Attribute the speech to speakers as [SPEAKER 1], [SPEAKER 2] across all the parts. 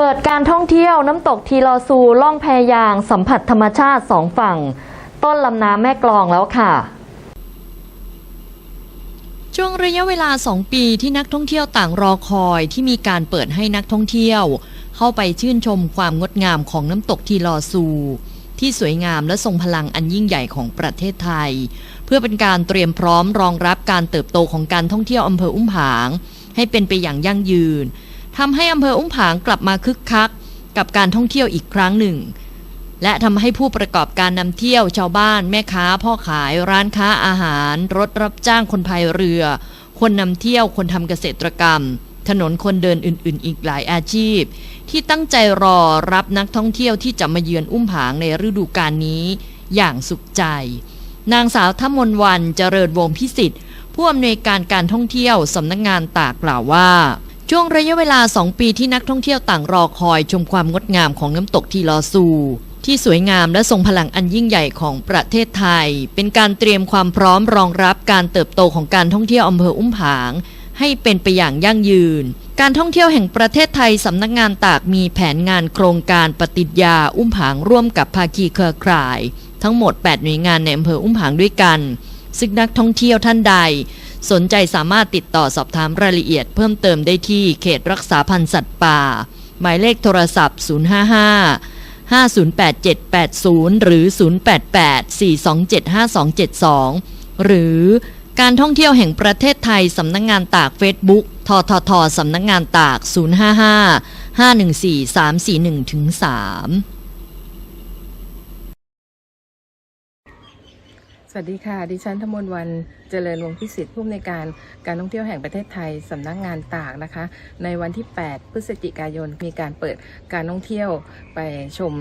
[SPEAKER 1] เปิดการท่องเที่ยวน้ำตกทีลอซูล่องแพยาง สัมผัสธรรมชาติสองฝั่ง ต้นลำน้ำแม่กลองแล้วค่ะ
[SPEAKER 2] ช่วงระยะเวลา 2 ปีที่นักท่องเที่ยวต่างรอคอยที่มีการเปิดให้นักท่องเที่ยว เข้าไปชื่นชมความงดงามของน้ำตกทีลอซู ที่สวยงามและทรงพลังอันยิ่งใหญ่ของประเทศไทย เพื่อเป็นการเตรียมพร้อมรองรับการเติบโตของการท่องเที่ยวอำเภออุ้มผาง ให้เป็นไปอย่างยั่งยืน ทำให้อำเภออุ้มผางกลับมาคึกคัก กับการท่องเที่ยวอีกครั้งหนึ่ง และทำให้ผู้ประกอบการนำเที่ยวชาวบ้าน แม่ค้า พ่อขาย ร้านค้าอาหาร รถรับจ้างคนพายเรือ คนนำเที่ยวคนทำเกษตรกรรม ถนนคนเดินอื่น ๆ อีกหลายอาชีพ ที่ตั้งใจรอรับนักท่องเที่ยวที่จะมาเยือนอุ้มผางในฤดูกาลนี้ อย่างสุขใจ นางสาวทมนวันเจริญวงศ์พิสิทธิ์ผู้อำนวยการการท่องเที่ยวสำนักงงานตากกล่าวว่า ช่วงระยะเวลา 2 ปีที่นักท่องเที่ยวต่างรอคอยชมความงดงามของน้ำตกทีลอซู ที่สวยงามและทรงพลังอันยิ่งใหญ่ของประเทศไทย เป็นการเตรียมความพร้อมรองรับการเติบโตของการท่องเที่ยวอำเภออุ้มผาง ให้เป็นไปอย่างยั่งยืน การท่องเที่ยวแห่งประเทศไทยสำนักงานตากมีแผนงานโครงการปฏิญญาอุ้มผางร่วมกับภาคีเครือข่าย ทั้งหมด 8 หน่วยงานในอำเภออุ้มผางด้วยกันซึ่งนักท่องเที่ยวท่านใด สนใจสามารถติดต่อสอบถามรายละเอียดเพิ่มเติมได้ที่เขตรักษาพันธุ์สัตว์ป่า หมายเลขโทรศัพท์ 055 508780 หรือ 088 4275272 หรือการท่องเที่ยวแห่งประเทศไทย สำนักงงานตากเฟซบุ๊กทททสำนักงงานตาก 055 514 341ถึง3
[SPEAKER 3] วัสดีค่ะ ดิฉันธมนวันเจริญวงศ์พิสิทธิ์ผู้อำนวยการการท่องเที่ยวแห่งประเทศไทยสำนักงานตากนะคะ ในวันที่ 8 พฤศจิกายนมีการเปิดการท่องเที่ยวไปชม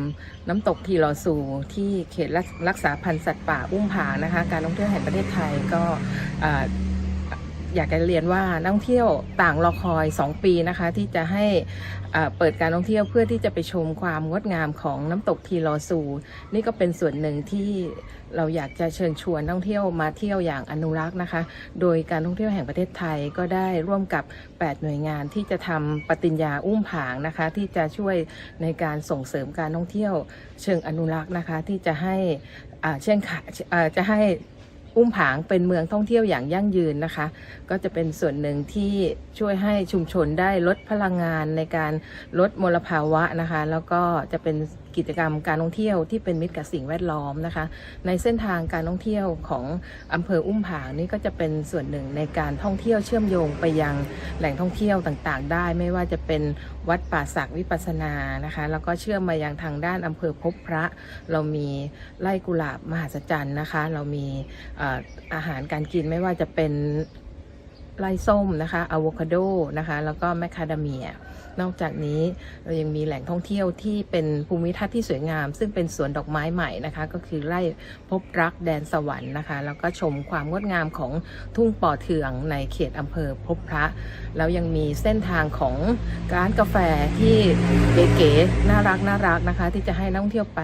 [SPEAKER 3] น้ำตกทีลอซูที่เขตรักษาพันธุ์สัตว์ป่าอุ้มผางนะคะ การท่องเที่ยวแห่งประเทศไทยก็ อยากจะเรียนว่านักท่องเที่ยวต่างรอคอย 2 ปีนะคะ ที่จะให้เปิดการท่องเที่ยวเพื่อที่จะไปชมความงดงามของน้ำตกทีลอซู นี่ก็เป็นส่วนหนึ่งที่เราอยากจะเชิญชวนนักท่องเที่ยวมาเที่ยวอย่างอนุรักษ์นะคะ โดยการท่องเที่ยวแห่งประเทศไทยก็ได้ร่วมกับ 8 หน่วยงานที่จะทำปฏิญญาอุ้มผางนะคะ ที่จะช่วยในการส่งเสริมการท่องเที่ยวเชิงอนุรักษ์นะคะ ที่จะให้เช่นค่ะอ่าจะให้ อุ้มผางเป็นเมืองท่องเที่ยวอย่างยั่งยืนนะคะ ก็จะเป็นส่วนหนึ่งที่ช่วยให้ชุมชนได้ลดพลังงานในการลดมลภาวะนะคะ แล้วก็จะเป็น กิจกรรมการท่องเที่ยวที่เป็นมิตรกับสิ่งแวดล้อมนะคะ ในเส้นทางการท่องเที่ยวของอำเภออุ้มผางนี่ก็จะเป็นส่วนหนึ่งในการท่องเที่ยวเชื่อมโยงไปยังแหล่งท่องเที่ยวต่างๆ ได้ไม่ว่าจะเป็นวัดป่าศักวิปัสนานะคะ แล้วก็เชื่อมมายังทางด้านอำเภอพบพระ เรามีไร่กุหลาบมหัศจรรย์นะคะ เรามีอาหารการกินไม่ว่าจะเป็น ไล่ส้มนะคะอะโวคาโดนะคะ แล้วก็แมคคาเดเมีย นอกจากนี้เรายังมีแหล่งท่องเที่ยวที่เป็นภูมิทัศน์ที่สวยงาม ซึ่งเป็นสวนดอกไม้ใหม่นะคะ ก็คือไร่พบรักแดนสวรรค์นะคะ แล้วก็ชมความงดงามของทุ่งป่อเทืองในเขตอำเภอพบพระ แล้วยังมีเส้นทางของร้านกาแฟที่เก๋ๆน่ารักน่ารักนะคะ ที่จะให้นักท่องเที่ยวไป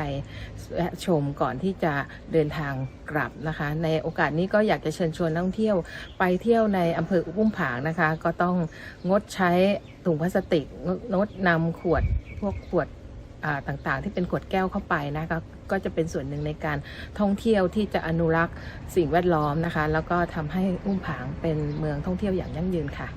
[SPEAKER 3] แวะชมก่อนที่จะเดินทางกลับนะคะ ในโอกาสนี้ก็อยากจะเชิญชวนนักท่องเที่ยวไปเที่ยวในอำเภออุ้มผางนะคะ ก็ต้องงดใช้ถุงพลาสติก งดนำขวดพวกขวดต่างๆ ที่เป็นขวดแก้วเข้าไปนะคะก็จะเป็นส่วนหนึ่งในการท่องเที่ยวที่จะอนุรักษ์สิ่งแวดล้อมนะคะ แล้วก็ทำให้อุ้มผางเป็นเมืองท่องเที่ยวอย่างยั่งยืนค่ะ